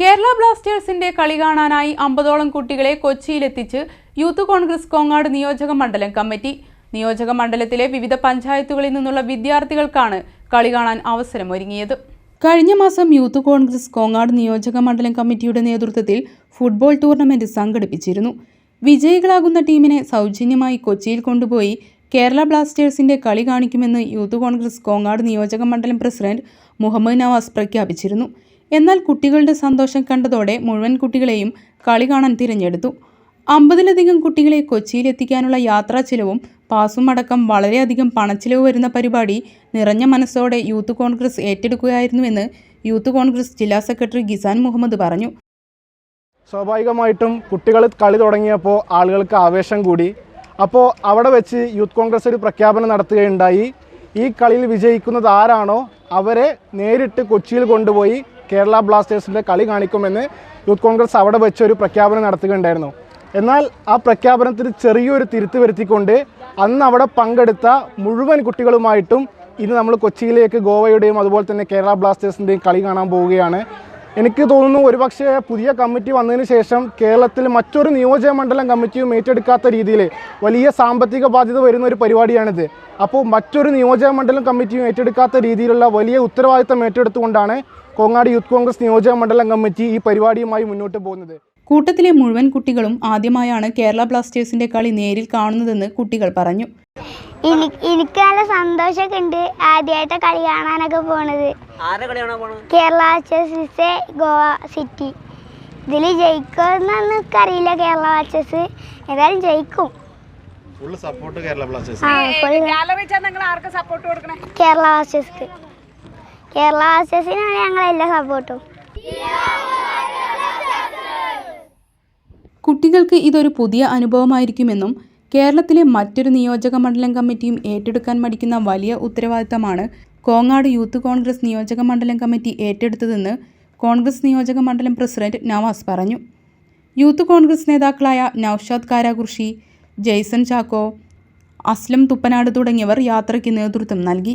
കേരള ബ്ലാസ്റ്റേഴ്സിന്റെ കളി കാണാനായി അമ്പതോളം കുട്ടികളെ കൊച്ചിയിലെത്തിച്ച് യൂത്ത് കോൺഗ്രസ് കോങ്ങാട് നിയോജക മണ്ഡലം കമ്മിറ്റി. നിയോജക മണ്ഡലത്തിലെ വിവിധ പഞ്ചായത്തുകളിൽ നിന്നുള്ള വിദ്യാർത്ഥികൾക്കാണ് കളി കാണാൻ അവസരമൊരുങ്ങിയത്. കഴിഞ്ഞ മാസം യൂത്ത് കോൺഗ്രസ് കോങ്ങാട് നിയോജക മണ്ഡലം കമ്മിറ്റിയുടെ നേതൃത്വത്തിൽ ഫുട്ബോൾ ടൂർണമെന്റ് സംഘടിപ്പിച്ചിരുന്നു. വിജയികളാകുന്ന ടീമിനെ സൗജന്യമായി കൊച്ചിയിൽ കൊണ്ടുപോയി കേരള ബ്ലാസ്റ്റേഴ്സിന്റെ കളി കാണിക്കുമെന്ന് യൂത്ത് കോൺഗ്രസ് കോങ്ങാട് നിയോജക മണ്ഡലം പ്രസിഡന്റ് മുഹമ്മദ് നവാസ് പ്രഖ്യാപിച്ചിരുന്നു. എന്നാൽ കുട്ടികളുടെ സന്തോഷം കണ്ടതോടെ മുഴുവൻ കുട്ടികളെയും കളി കാണാൻ തിരഞ്ഞെടുത്തു. അമ്പതിലധികം കുട്ടികളെ കൊച്ചിയിലെത്തിക്കാനുള്ള യാത്രാ ചിലവും പാസും അടക്കം വളരെയധികം പണച്ചിലവ് വരുന്ന പരിപാടി നിറഞ്ഞ മനസ്സോടെ യൂത്ത് കോൺഗ്രസ് ഏറ്റെടുക്കുകയായിരുന്നുവെന്ന് യൂത്ത് കോൺഗ്രസ് ജില്ലാ സെക്രട്ടറി ഗിസാൻ മുഹമ്മദ് പറഞ്ഞു. സ്വാഭാവികമായിട്ടും കുട്ടികൾ കളി തുടങ്ങിയപ്പോൾ ആളുകൾക്ക് ആവേശം കൂടി. അപ്പോൾ അവിടെ വെച്ച് യൂത്ത് കോൺഗ്രസ് ഒരു പ്രഖ്യാപനം നടത്തുകയുണ്ടായി. ഈ കളിയിൽ വിജയിക്കുന്നത് ആരാണോ അവരെ നേരിട്ട് കൊച്ചിയിൽ കൊണ്ടുപോയി കേരള ബ്ലാസ്റ്റേഴ്സിന്റെ കളി കാണിക്കുമെന്ന് യൂത്ത് കോൺഗ്രസ് അവിടെ വെച്ച് ഒരു പ്രഖ്യാപനം നടത്തുകയുണ്ടായിരുന്നു. എന്നാൽ ആ പ്രഖ്യാപനത്തിൽ ചെറിയൊരു തിരുത്ത് വരുത്തിക്കൊണ്ട് അന്ന് അവിടെ പങ്കെടുത്ത മുഴുവൻ കുട്ടികളുമായിട്ടും ഇന്ന് നമ്മൾ കൊച്ചിയിലേക്ക് ഗോവയുടെയും അതുപോലെ തന്നെ കേരള ബ്ലാസ്റ്റേഴ്സിന്റെയും കളി കാണാൻ പോവുകയാണ്. എനിക്ക് തോന്നുന്നു ഒരുപക്ഷെ പുതിയ കമ്മിറ്റി വന്നതിന് ശേഷം കേരളത്തിൽ മറ്റൊരു നിയോജക മണ്ഡലം കമ്മിറ്റിയും ഏറ്റെടുക്കാത്ത രീതിയിൽ വലിയ സാമ്പത്തിക ബാധ്യത വരുന്ന ഒരു പരിപാടിയാണിത്. അപ്പോൾ മറ്റൊരു നിയോജക മണ്ഡലം കമ്മിറ്റിയും ഏറ്റെടുക്കാത്ത രീതിയിലുള്ള വലിയ ഉത്തരവാദിത്തം ഏറ്റെടുത്തുകൊണ്ടാണ് കോങ്ങാട് യൂത്ത് കോൺഗ്രസ് നിയോജക മണ്ഡലം കമ്മിറ്റി ഈ പരിപാടിയുമായി മുന്നോട്ട് പോകുന്നത്? കൂട്ടത്തിലെ മുഴുവൻ കുട്ടികളും ആദ്യമായാണ് കേരള ബ്ലാസ്റ്റേഴ്സിന്റെ കളി നേരിൽ കാണുന്നതെന്ന് കുട്ടികൾ പറഞ്ഞു. എനിക്ക് നല്ല സന്തോഷമൊക്കെ ഉണ്ട് ആദ്യമായിട്ട് കളി കാണാനൊക്കെ പോണത്. Kerala Blasters Goa city. ഇതിൽ ജയിക്കുമെന്നൊന്നും എനിക്ക് അറിയില്ല കേരള ബ്ലാസ്റ്റേഴ്സ്. ഏതായാലും ജയിക്കും. കേരള ബ്ലാസ്റ്റേഴ്സ്. കേരള ബ്ലാസ്റ്റേഴ്സ്ക്ക്. കേരള ബ്ലാസ്റ്റേഴ്സിനാണ് ഞങ്ങൾ എല്ലാ സപ്പോർട്ടും. കുട്ടികൾക്ക് ഇതൊരു പുതിയ അനുഭവമായിരിക്കുമെന്നും കേരളത്തിലെ മറ്റൊരു നിയോജക മണ്ഡലം കമ്മിറ്റിയും ഏറ്റെടുക്കാൻ മടിക്കുന്ന വലിയ ഉത്തരവാദിത്തമാണ് കോങ്ങാട് യൂത്ത് കോൺഗ്രസ് നിയോജക മണ്ഡലം കമ്മിറ്റി ഏറ്റെടുത്തതെന്ന് കോൺഗ്രസ് നിയോജക മണ്ഡലം പ്രസിഡന്റ് നവാസ് പറഞ്ഞു. യൂത്ത് കോൺഗ്രസ് നേതാക്കളായ നൌഷാദ് കാരാകുർഷി ജെയ്സൺ ചാക്കോ അസ്ലം തുപ്പനാട് തുടങ്ങിയവർ യാത്രയ്ക്ക് നേതൃത്വം നൽകി.